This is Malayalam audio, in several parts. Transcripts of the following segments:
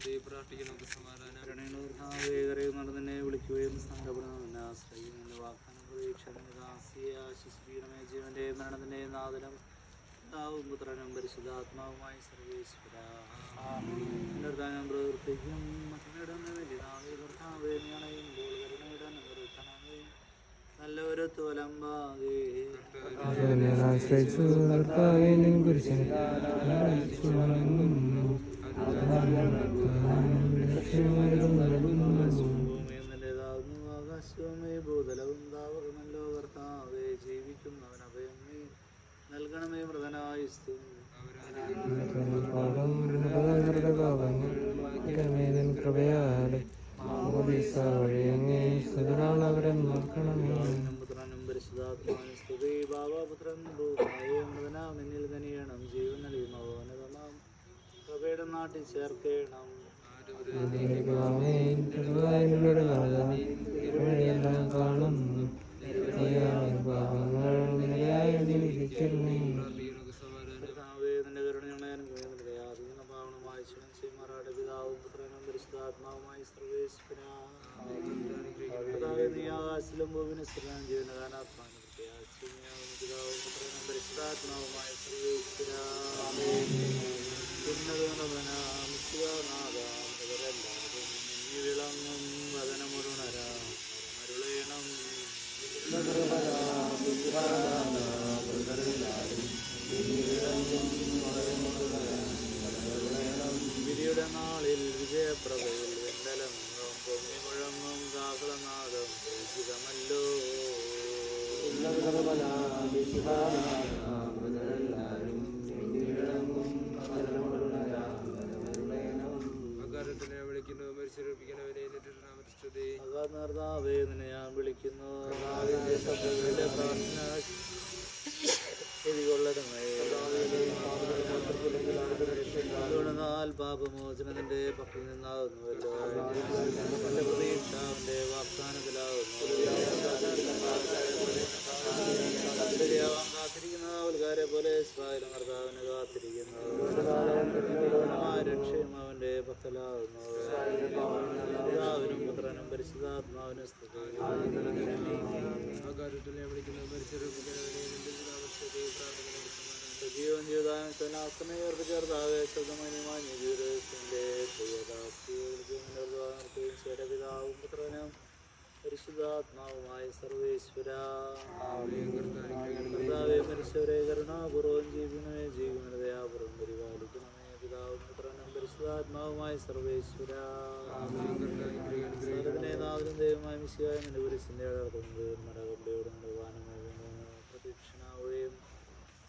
സ്തുതി പ്രാർത്ഥിക്കുന്നു സമാധാനം നടന്നെ പരിശുദ്ധാത്മാവുമായി സർവേശ്വര നല്ലൊരു ആശ്രയിച്ചു ആകാശവുമേ ഭൂതലവും താവകമല്ലോ കർത്താവേ ജീവിക്കുന്നവൻ അഭയമേ നൽകണമേ മൃതനായുസ്തു കൃപയാലെ വഴിയങ്ങേ സുതരാൾ അവരെ നോക്കണമേ പുത്രനും പരിശുദ്ധാത്മാവിനും സ്തുതി ബാബാപുത്രൻ മൃതനാം എന്നിൽ തനിയണം ജീവൻ നൽകുന്നവനതമാം കൃപയുടെ നാട്ടിൽ ചേർക്കണം. വഴിയെല്ലാം കാണുന്നു പാപങ്ങൾ നിലയായി ജീവിച്ചിരുന്നു കർത്താവേ നിന്റെ കരുണയുണയാനും ദയാതീന പാവണമായി ശിവൻ ശ്രീമാറാടെ പിതാവും പുത്രനും പരിശുദ്ധാത്മാവുമായി സർവേശ്വരാവേ നീ ആകാശത്തിലും ഭൂമിന് സ്ഥിരം ജീവനകാനാത്മാവിന് പ്രത്യാശിയാവും പിതാവും പുത്രനും പരിശുദ്ധാത്മാവുമായി സർവേശ്വരാവേ വിധിയുടെ നാളിൽ വിജയപ്രഭയിൽ വെണ്ടലം പൊങ്ങി മുഴങ്ങും കാഹളനാദം പൂജിതമല്ലോ സ്തുതി അകാർന്നാർദ്ദാവേ നിന്നെ ഞാൻ വിളിക്കുന്നു. നാവിന്റെ ശബ്ദങ്ങളുടെ പ്രാർത്ഥന ചെവികൊള്ളണമേ ഗുണനാൽ പാപമോചനം നിന്റെ പക്കൽ നിന്നാകുന്നുവല്ലോ. എന്റെ പ്രതീക്ഷ അവന്റെ വാഗ്ദാനത്തിലാകുന്നു. ശരിയാവാൻ കാത്തിരിക്കുന്ന ആൾക്കാരെ പോലെ കാത്തിരിക്കുന്നു. രക്ഷയും അവന്റെ പക്കലാകുന്നു. പിതാവിനും പുത്രനും ജീവിക്കണമേ ജീവിക്കണ പരിശുദ്ധാത്മാവുമായ സർവേശ്വര. സർവനാഥനും ദൈവമായ മിശിയായ നിന്റെ പുരുഷന്റെ അടർത്തുന്നത് മടകൊണ്ടയോട് നമ്മുടെ വാനമേകുന്നു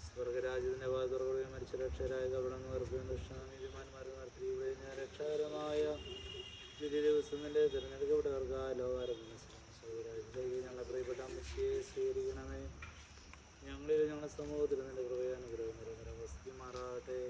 സ്വർഗരാജ്യത്തിന്റെ വാതുറക്കുകയും മരിച്ച രക്ഷകരായ കവടം നിർക്കുകയും ദക്ഷിണാനീതിമാന്മാരെ നടത്തിയുകയും ഞാൻ രക്ഷകരമായ വിധി ദിവസം നിന്റെ തിരഞ്ഞെടുക്കപ്പെട്ടവർക്ക് ലോകാരോഗ്യ സർവരാജ്യത്തേക്ക് ഞങ്ങളുടെ പ്രിയപ്പെട്ട മിശിയെ സ്വീകരിക്കണമേ. ഞങ്ങളിൽ ഞങ്ങളുടെ സമൂഹത്തിൽ നിന്റെ കൃപയാനുഗ്രഹം നിരന്തരം വസിക്കുമാറാകട്ടെ.